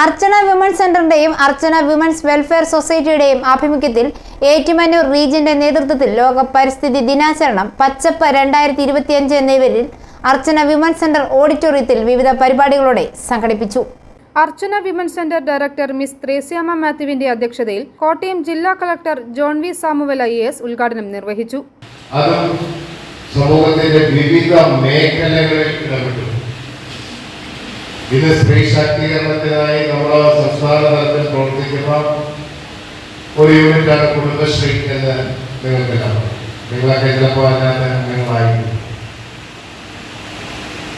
അർച്ചന women's സെന്ററിന്റെയും Archana women's welfare സൊസൈറ്റിയുടെയും ആഭിമുഖ്യത്തിൽ ഏറ്റുമാനൂർ റീജിയന്റെ നേതൃത്വത്തിൽ ലോക പരിസ്ഥിതി ദിനാചരണം പച്ചപ്പ് രണ്ടായിരത്തി ഇരുപത്തിയഞ്ച് എന്നിവരിൽ അർച്ചന വിമൻസ് സെന്റർ ഓഡിറ്റോറിയത്തിൽ വിവിധ പരിപാടികളോടെ സംഘടിപ്പിച്ചു. Archana women's centre director Miss Thresiamma മാത്യുവിന്റെ അധ്യക്ഷതയിൽ കോട്ടയം ജില്ലാ collector John V Samuel I S ഉദ്ഘാടനം നിർവഹിച്ചു. സമൂഹത്തിന്റെ വിവിധ മേഖലകളിൽ ഇടപെട്ടു. ഇന്ന് സ്ത്രീ ശാക്തീകരണത്തിനായി നമ്മുടെ സംസ്ഥാന തലത്തിൽ പ്രവർത്തിക്കുന്ന ഒരു യൂണിറ്റാണ് കുടുംബശ്രീ എന്ന് നിങ്ങൾക്കെല്ലാം നിങ്ങളൊക്കെ ചിലപ്പോൾ അംഗങ്ങളായിരിക്കും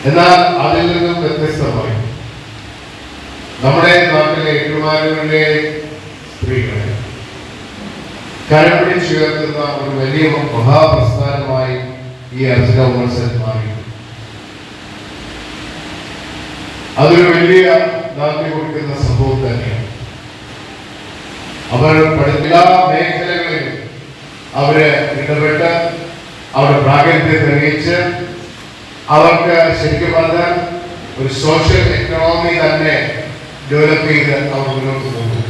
എന്നാൽ അതിൽ നിന്നും വ്യത്യസ്തമായി നമ്മുടെ നാട്ടിലെ ഏറ്റുമാനൂരിലെ സ്ത്രീകളെ കരപിടിച്ചുയർത്തുന്ന ഒരു വലിയ മഹാപ്രസ്ഥാനമായി ഈ അർജുന മത്സരമായിരുന്നു അതൊരു വലിയ നന്ദി കൊടുക്കുന്ന സംഭവം തന്നെയാണ്. അവർ എല്ലാ മേഖലകളിലും അവർ ഇടപെട്ട് അവരുടെ പ്രാഗൽഭ്യം തെളിയിച്ച് അവർക്ക് ശരിക്കും പറഞ്ഞാൽ ഒരു സോഷ്യൽ എക്കണോമി തന്നെ ഡെവലപ്പ് ചെയ്ത് അവർ മുന്നോട്ട് പോകുന്നു.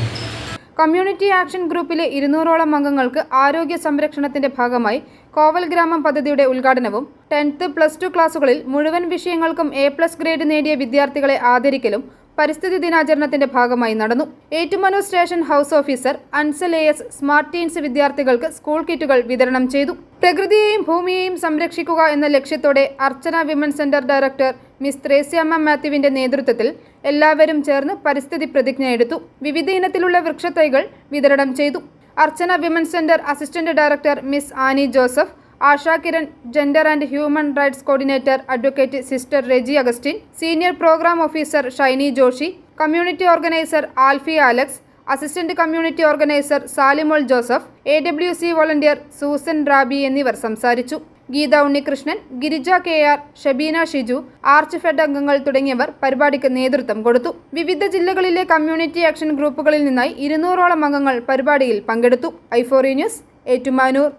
കമ്മ്യൂണിറ്റി ആക്ഷൻ ഗ്രൂപ്പിലെ ഇരുന്നൂറോളം അംഗങ്ങൾക്ക് ആരോഗ്യ സംരക്ഷണത്തിന്റെ ഭാഗമായി കോവൽ ഗ്രാമം പദ്ധതിയുടെ ഉദ്ഘാടനവും ടെൻത്ത് പ്ലസ് ടു ക്ലാസുകളിൽ മുഴുവൻ വിഷയങ്ങൾക്കും എ പ്ലസ് ഗ്രേഡ് നേടിയ വിദ്യാർത്ഥികളെ ആദരിക്കലും പരിസ്ഥിതി ദിനാചരണത്തിന്റെ ഭാഗമായി നടന്നു. Ettumanoor station house officer Ansal A S smart teens വിദ്യാർത്ഥികൾക്ക് സ്കൂൾ കിറ്റുകൾ വിതരണം ചെയ്തു. പ്രകൃതിയെയും ഭൂമിയെയും സംരക്ഷിക്കുക എന്ന ലക്ഷ്യത്തോടെ Archana women centre director Miss Thresiamma മാത്യുവിന്റെ നേതൃത്വത്തിൽ എല്ലാവരും ചേർന്ന് പരിസ്ഥിതി പ്രതിജ്ഞ എടുത്തു. വിവിധ ഇനത്തിലുള്ള വൃക്ഷത്തൈകൾ വിതരണം ചെയ്തു. Archana women centre assistant director Miss Annie Joseph Asha Kiran gender and human rights coordinator advocate sister Reji Augustine senior programme officer Shiny Joshy community organiser Alphy Alex assistant community organiser Salimol Joseph A W C volunteer Susan Rabi എന്നിവർ സംസാരിച്ചു. Geetha Unnikrishnan Girija K R Shabeena Shiju Arch Fed അംഗങ്ങൾ തുടങ്ങിയവർ പരിപാടിക്ക് നേതൃത്വം കൊടുത്തു. വിവിധ ജില്ലകളിലെ community action ഗ്രൂപ്പുകളിൽ നിന്നായി ഇരുന്നൂറോളം അംഗങ്ങൾ പരിപാടിയിൽ പങ്കെടുത്തു. ഐഫോറി ന്യൂസ് ഏറ്റുമാനൂർ.